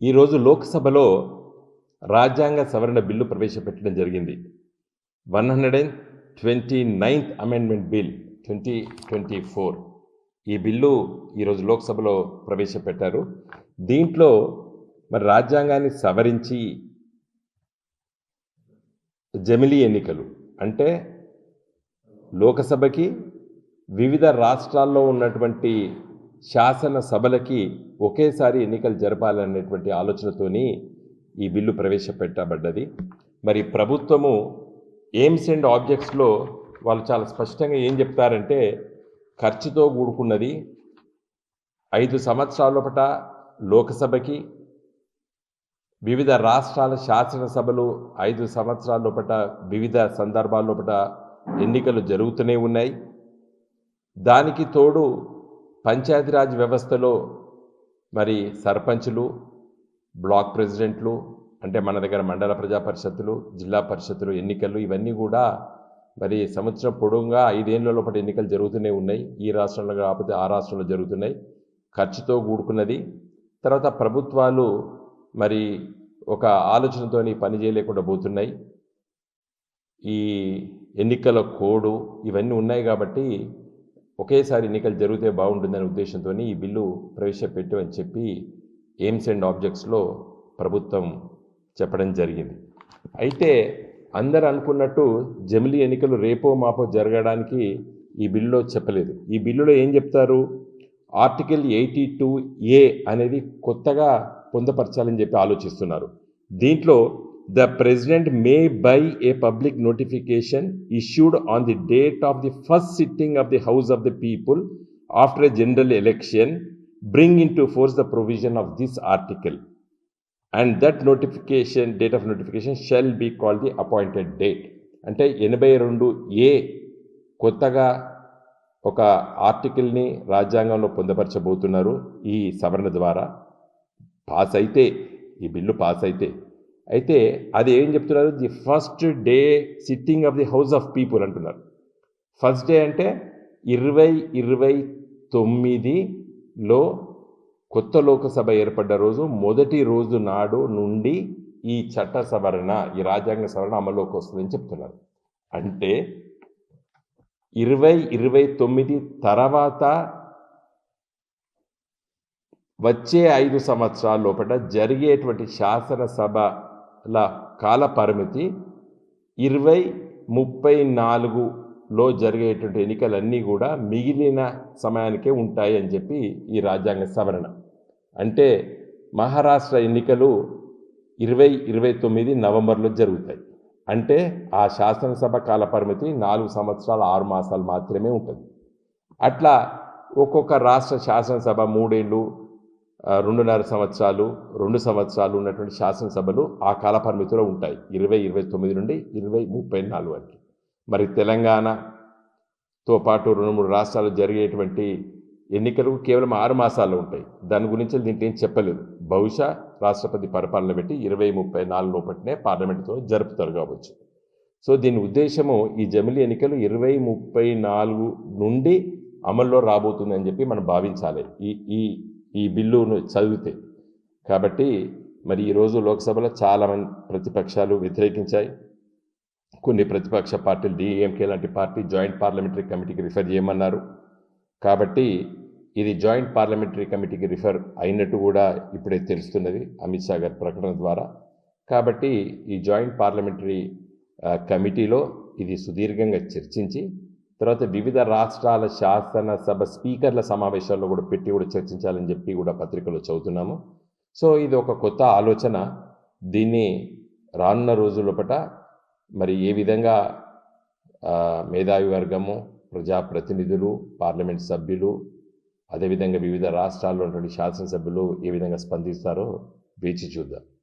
ఈరోజు లోక్సభలో రాజ్యాంగ సవరణ బిల్లు ప్రవేశపెట్టడం జరిగింది. One hundred and twenty ninth amendment bill twenty twenty four. ఈ బిల్లు ఈరోజు లోక్సభలో ప్రవేశపెట్టారు. దీంట్లో మరి రాజ్యాంగాన్ని సవరించి జమిలీ ఎన్నికలు అంటే లోకసభకి వివిధ రాష్ట్రాల్లో ఉన్నటువంటి శాసన సభలకి ఒకేసారి ఎన్నికలు జరపాలనేటువంటి ఆలోచనతోని ఈ బిల్లు ప్రవేశపెట్టబడ్డది. మరి ప్రభుత్వము ఎయిమ్స్ అండ్ ఆబ్జెక్ట్స్లో వాళ్ళు చాలా స్పష్టంగా ఏం చెప్తారంటే ఖర్చుతో కూడుకున్నది ఐదు సంవత్సరాల పట లోకసభకి వివిధ రాష్ట్రాల శాసనసభలు ఐదు సంవత్సరాల లోపట వివిధ సందర్భాల పట ఎన్నికలు జరుగుతూనే ఉన్నాయి. దానికి తోడు పంచాయతీరాజ్ వ్యవస్థలో మరి సర్పంచులు బ్లాక్ ప్రెసిడెంట్లు అంటే మన దగ్గర మండల ప్రజా పరిషత్తులు జిల్లా పరిషత్తులు ఎన్నికలు ఇవన్నీ కూడా మరి సంవత్సరం పొడవుగా ఐదేళ్ళ లోపల ఎన్నికలు జరుగుతూనే ఉన్నాయి. ఈ రాష్ట్రంలో కాకపోతే ఆ రాష్ట్రంలో జరుగుతున్నాయి. ఖర్చుతో కూడుకున్నది. తర్వాత ప్రభుత్వాలు మరి ఒక ఆలోచనతోని పని చేయలేకుండా పోతున్నాయి. ఈ ఎన్నికల కోడు ఇవన్నీ ఉన్నాయి కాబట్టి ఒకేసారి ఎన్నికలు జరిగితే బాగుంటుందనే ఉద్దేశంతో ఈ బిల్లు ప్రవేశపెట్టమని చెప్పి ఎయిమ్స్ అండ్ ఆబ్జెక్ట్స్లో ప్రభుత్వం చెప్పడం జరిగింది. అయితే అందరు అనుకున్నట్టు జమిలీ ఎన్నికలు రేపో మాపో జరగడానికి ఈ బిల్లులో చెప్పలేదు. ఈ బిల్లులో ఏం చెప్తారు? ఆర్టికల్ ఎయిటీ టూ ఏ అనేది కొత్తగా పొందపరచాలని చెప్పి ఆలోచిస్తున్నారు. దీంట్లో the president may by a public notification issued on the date of the first sitting of the house of the people after a general election bring into force the provision of this article and that notification date of notification shall be call the appointed date అంటే ఎనభై రెండు ఏ కొత్తగా ఒక ఆర్టికల్ని రాజ్యాంగంలో పొందపరచబోతున్నారు ఈ సవరణ ద్వారా. Pass అయితే ఈ బిల్లు పాస్ అయితే అయితే అది ఏం చెప్తున్నారు? The first day sitting of the house of people అంటున్నారు. ఫస్ట్ డే అంటే ఇరవై ఇరవై తొమ్మిదిలో కొత్త లోకసభ ఏర్పడ్డ రోజు మొదటి రోజు నాడు నుండి ఈ చట్ట సవరణ ఈ రాజ్యాంగ సవరణ అమల్లోకి వస్తుందని చెప్తున్నారు. అంటే ఇరవై ఇరవై తొమ్మిది తర్వాత వచ్చే ఐదు సంవత్సరాల లోపల జరిగేటువంటి శాసనసభల కాల పరిమితి ఇరవై ముప్పై నాలుగులో జరిగేటువంటి ఎన్నికలన్నీ కూడా మిగిలిన సమయానికే ఉంటాయి అని చెప్పి ఈ రాజ్యాంగ సవరణ. అంటే మహారాష్ట్ర ఎన్నికలు ఇరవై ఇరవై తొమ్మిది నవంబర్లో జరుగుతాయి. అంటే ఆ శాసనసభ కాల పరిమితి నాలుగు సంవత్సరాల ఆరు మాసాలు మాత్రమే ఉంటుంది. అట్లా ఒక్కొక్క రాష్ట్ర శాసనసభ మూడేళ్ళు రెండున్నర సంవత్సరాలు రెండు సంవత్సరాలు ఉన్నటువంటి శాసనసభలు ఆ కాల పరిమితిలో ఉంటాయి. ఇరవై ఇరవై తొమ్మిది నుండి ఇరవై ముప్పై నాలుగు వరకు. మరి తెలంగాణతో పాటు రెండు మూడు రాష్ట్రాలు జరిగేటువంటి ఎన్నికలు కేవలం ఆరు మాసాల్లో ఉంటాయి. దాని గురించి దీంట్లో ఏం చెప్పలేదు. బహుశా రాష్ట్రపతి పరిపాలన పెట్టి ఇరవై ముప్పై నాలుగు లోపటినే పార్లమెంటుతో జరుపుతారు కావచ్చు. సో దీని ఉద్దేశము ఈ జమిలీ ఎన్నికలు ఇరవై ముప్పై నాలుగు నుండి అమల్లో రాబోతుందని చెప్పి మనం భావించాలి. ఈ ఈ ఈ బిల్లును చదివితే. కాబట్టి మరి ఈరోజు లోక్సభలో చాలామంది ప్రతిపక్షాలు వ్యతిరేకించాయి. కొన్ని ప్రతిపక్ష పార్టీలు డిఎంకే లాంటి పార్టీ జాయింట్ పార్లమెంటరీ కమిటీకి రిఫర్ చేయమన్నారు. కాబట్టి ఇది జాయింట్ పార్లమెంటరీ కమిటీకి రిఫర్ అయినట్టు కూడా ఇప్పుడే తెలుస్తున్నది అమిత్ షా గారి ప్రకటన ద్వారా. కాబట్టి ఈ జాయింట్ పార్లమెంటరీ కమిటీలో ఇది సుదీర్ఘంగా చర్చించి తర్వాత వివిధ రాష్ట్రాల శాసనసభ స్పీకర్ల సమావేశాల్లో కూడా పెట్టి కూడా చర్చించాలని చెప్పి కూడా పత్రికలో చదువుతున్నాము. సో ఇది ఒక కొత్త ఆలోచన. దీన్ని రానున్న రోజులపట మరి ఏ విధంగా మేధావి వర్గము ప్రజాప్రతినిధులు పార్లమెంట్ సభ్యులు అదేవిధంగా వివిధ రాష్ట్రాల్లో ఉన్నటువంటి శాసనసభ్యులు ఏ విధంగా స్పందిస్తారో వేచి చూద్దాం.